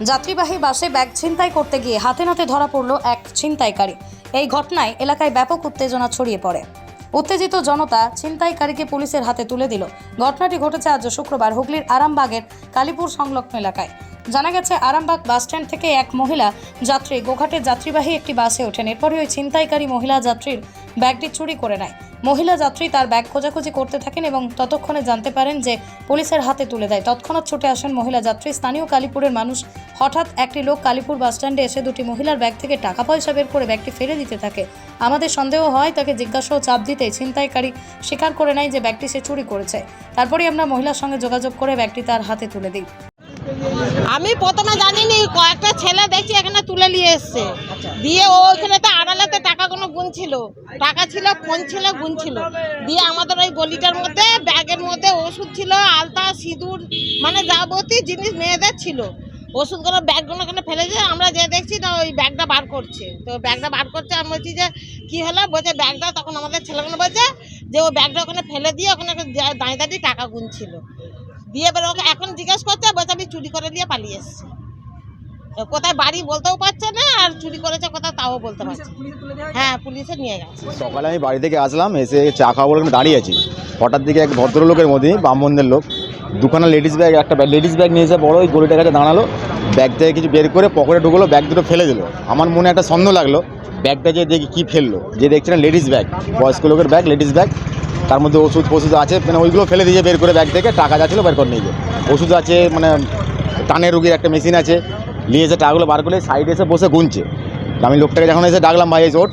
যাত্রীবাহী বাসে ব্যাগ ছিনতাই করতে গিয়ে হাতে নাতে ধরা পড়ল এক ছিনতাইকারী। এই ঘটনায় এলাকায় ব্যাপক উত্তেজনা ছড়িয়ে পড়ে। উত্তেজিত জনতা ছিনতাইকারীকে পুলিশের হাতে তুলে দিল। ঘটনাটি ঘটেছে আজ শুক্রবার হুগলির আরামবাগের কালীপুর সংলগ্ন এলাকায়। জানা গেছে, আরামবাগ বাসস্ট্যান্ড থেকে এক মহিলা যাত্রী গোঘাটের যাত্রীবাহী একটি বাসে ওঠেন। এরপরই ওই ছিনতাইকারী মহিলা যাত্রীর ব্যাগটি চুরি করে নেয়। মহিলা যাত্রী তার ব্যাগ খোঁজাখুঁজি করতে থাকেন এবং ততক্ষণে জানতে পারেন যে পুলিশের হাতে তুলে দেয়। তৎক্ষণাৎ ছুটে আসেন মহিলা যাত্রী। স্থানীয় কালীপুরের মানুষ হঠাৎ একটি লোক কালীপুর বাসস্ট্যান্ডে এসে দুটি মহিলার ব্যাগ থেকে টাকা পয়সা বের করে ব্যাগটি ফেলে দিতে থাকে। আমাদের সন্দেহ হয় তাকে জিজ্ঞাসা ও চাপ দিতে ছিনতাইকারী স্বীকার করে নেয় যে ব্যাগটি সে চুরি করেছে। তারপরেই আমরা মহিলার সঙ্গে যোগাযোগ করে ব্যাগটি তার হাতে তুলে দিই। আমি প্রথমে জানিনি, কয়েকটা ছেলে দেখছি এখানে তুলে নিয়ে এসছে। দিয়ে ও ওইখানে তো আড়ালেতে টাকা কোনো গুনছিল। টাকা ছিল ফোন ছিল, গুনছিল। দিয়ে আমাদের ওই গলিটার মধ্যে, ব্যাগের মধ্যে ওষুধ ছিল, আলতা, সিঁদুর মানে যাবতীয় জিনিস মেয়েদের ছিল। ওষুধগুলো ব্যাগগুলো এখানে ফেলেছে আমরা যে দেখছি না ওই ব্যাগটা বার করছে। তো ব্যাগটা বার করছে আমি বলছি যে কী হলো? বলছে ব্যাগটা তখন আমাদের ছেলেগুলো বলছে যে ও ব্যাগটা ওখানে ফেলে দিয়ে ওখানে যা- দাঁড়িয়ে দাঁড়িয়ে টাকা গুনছিল। দিয়ে এবার ওকে এখন জিজ্ঞেস করছে বলছে আমি চুরি করে নিয়ে পালিয়ে এসেছি। তো কোথায় বাড়ি বলতেও পারছে না আর চুরি করেছে কোথাও তাও বলতে পারছে হ্যাঁ পুলিশে নিয়ে গেছে। সকালে আমি বাড়ি থেকে আসলাম এসে চা খাওয়া বলে দাঁড়িয়ে আছি। হঠাৎ দিকে এক ভদ্রলোকের মধ্যে ব্রাহ্মণদের লোক দুখানা লেডিস ব্যাগ, একটা লেডিস ব্যাগ নিয়ে এসে বড় ওই গলিটার কাছে দাঁড়াল। ব্যাগ থেকে কিছু বের করে পকেটে ঢুকলো, ব্যাগ দুটো ফেলে দিল। আমার মনে একটা সন্দেহ লাগল, ব্যাগটা যে দেখি কী ফেলল। যে দেখছি না লেডিস ব্যাগ, বয়স্ক লোকের ব্যাগ, লেডিস ব্যাগ। তার মধ্যে ওষুধ ফষুধ আছে মানে ওইগুলো ফেলে দিয়ে বের করে ব্যাগ থেকে টাকা যাচ্ছিল বের করে নিয়ে গিয়ে। ওষুধ আছে মানে টানের রুগীর একটা মেশিন আছে। নিয়ে এসে টাকাগুলো বার করে সাইডে এসে বসে গুনছে। আমি লোকটাকে যখন এসে ডাকলাম, ভাই এসে ওঠ।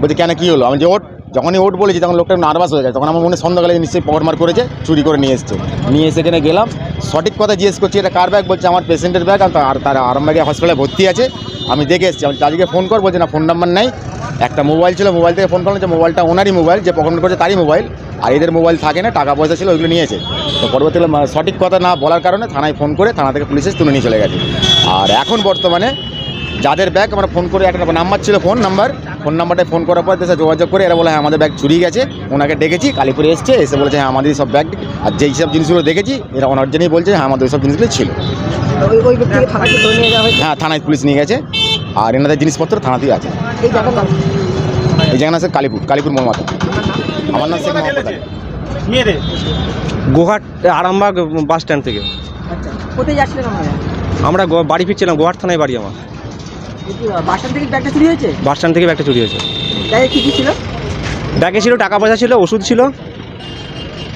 বলছি, কেন কী হলো? আমি যে ওট যখনই ওট বলেছি, তখন লোকটা নার্ভাস হয়ে গেছে তখন আমার মনে সন্ধ্যাকালে নিশ্চয়ই পকেট মার করেছে, চুরি করে নিয়ে এসছে। নিয়ে এসে এখানে গেলাম। সঠিক কথা জিজ্ঞেস করছি, এটা কার ব্যাগ বলছে, আমার পেশেন্টের ব্যাগ আর তার আরামবাগে হসপিটালে ভর্তি আছে। আমি দেখে এসেছি। আমি চার্জিকে ফোন কর বলছে, না ফোন নাম্বার নাই। একটা মোবাইল ছিল মোবাইল থেকে ফোন করলাম, যে মোবাইলটা ওনারই মোবাইল যে পকেট করেছে তারই মোবাইল আর এদের মোবাইল থাকে না, টাকা পয়সা ছিল ওইগুলো নিয়েছে তো পরবর্তীকালে সঠিক কথা না বলার কারণে থানায় ফোন করে, থানা থেকে পুলিশে তুলে নিয়ে চলে গেছে। আর এখন বর্তমানে যাদের ব্যাগ আমরা ফোন করে, একটা নাম্বার ছিল ফোন নাম্বার ফোন নাম্বারটায় ফোন করার পর তার যোগাযোগ করে এরা বলে হ্যাঁ আমাদের ব্যাগ চুরি গেছে। ওনাকে ডেকেছি কালীপুরে এসছে এসে বলেছে হ্যাঁ আমাদের সব ব্যাগ আর যেই সব জিনিসগুলো দেখেছি এরা ওনার জন্যই বলছে হ্যাঁ আমাদের সব জিনিসগুলো ছিল। হ্যাঁ থানায় পুলিশ নিয়ে গেছে। আর এনাদের জিনিসপত্র থানাতেই আছে। এই জায়গা আছে কালীপুর কালীপুর মোহাম্মদ আমার নাম শেখ মোহাম্মদ গোহাট আরামবাগ বাস স্ট্যান্ড থেকে। আচ্ছা আমরা বাড়ি ফিরছিলাম গোহাট থানায় বাড়ি আমার। বাসার থেকে ব্যাগটা চুরি হয়েছে? বাস স্ট্যান্ড থেকে ব্যাগটা চুরি হয়েছে। ব্যাগে কী কী ছিল? ব্যাগে ছিল টাকা পয়সা ছিল ওষুধ ছিল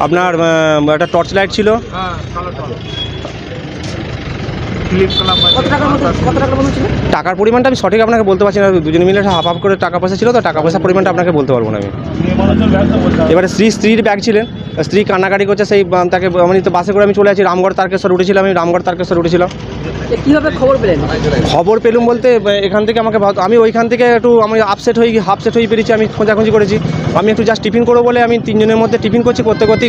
আপনার একটা টর্চ লাইট ছিল। কত টাকার মতো কত টাকার মতো ছিল? টাকার পরিমাণটা আমি সঠিক আপনাকে বলতে পারছি না দুজনে মিলে হাফ হাফ করে টাকা পয়সা ছিল তো টাকা পয়সার পরিমাণটা আপনাকে বলতে পারব না আমি। এবারে স্ত্রী স্ত্রীর ব্যাগ ছিলেন স্ত্রী কান্নাকাটি করছে সেই তাকে আমি তো বাসে করে আমি চলে আছি রামগড় তারকেশ্বর উঠেছিলাম আমি রামগড় তারকেশ্বর উঠেছিলাম কীভাবে খবর পেলেন? খবর পেলুম বলতে এখান থেকে আমাকে ভাব- আমি ওইখান থেকে একটু আমি আপসেট হয়ে হাফসেট হয়ে পেরেছি আমি খোঁজাখুঁজি করেছি। আমি একটু জাস্ট টিফিন করব বলে আমি তিনজনের মধ্যে টিফিন করছি করতে করতে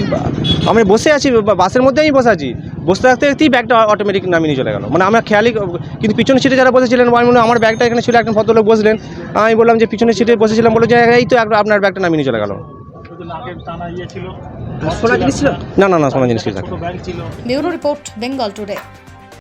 আমি বসে আছি বাসের মধ্যে আমি বসে আছি। বসতে থাকতে দেখতেই ব্যাগটা অটোমেটিক নামিয়ে নিয়ে চলে গেলো। মানে আমার খেয়ালই কিন্তু পিছনের সিটে যারা বসেছিলেন আমি মনে আমার ব্যাগটা এখানে ছিল একজন ভদ্রলোক বসলেন। আমি বললাম যে পিছনের সিটে বসেছিলাম বলে যে এই তো একটা আপনার ব্যাগটা নামিয়ে নিয়ে চলে গেল। সোনা জিনিস ছিল? না না না সোনা জিনিস ছিল। Bureau report Bengal today.